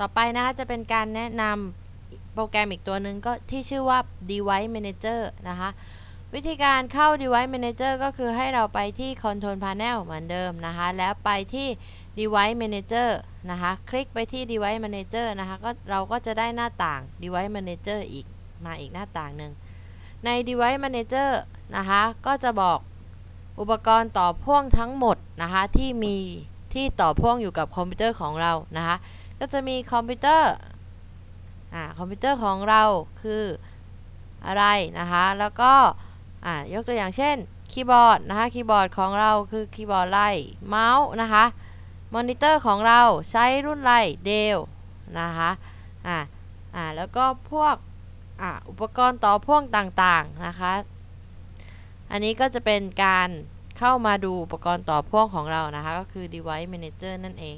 ต่อไปนะคะจะเป็นการแนะนำโปรแกรมอีกตัวหนึ่งก็ที่ชื่อว่า Device Manager นะคะ วิธีการเข้า Device Manager ก็คือให้เราไปที่ Control Panel เหมือนเดิมนะคะ แล้วไปที่ Device Manager นะคะ คลิกไปที่ Device Manager นะคะก็เราก็จะได้หน้าต่าง Device Manager อีกมาอีกหน้าต่างหนึ่งใน Device Manager นะคะ ก็จะบอกอุปกรณ์ต่อพ่วงทั้งหมดนะคะ ที่มีที่ต่อพ่วงอยู่กับคอมพิวเตอร์ของเรานะคะ ก็จะมีคอมพิวเตอร์อ่าคอมพิวเตอร์ของเราคืออะไรนะคะ แล้วก็อ่ายกตัวอย่างเช่นคีย์บอร์ดนะคะคีย์บอร์ดของเราคือคีย์บอร์ดไล่เมาส์นะคะมอนิเตอร์ของเราใช้รุ่นไรเดลนะคะอ่าอ่าแล้วก็พวกอ่าอุปกรณ์ต่อพ่วงต่างๆนะคะ อันนี้ก็จะเป็นการเข้ามาดูอุปกรณ์ต่อพ่วงของเรานะคะ ก็คือ device manager นั่นเอง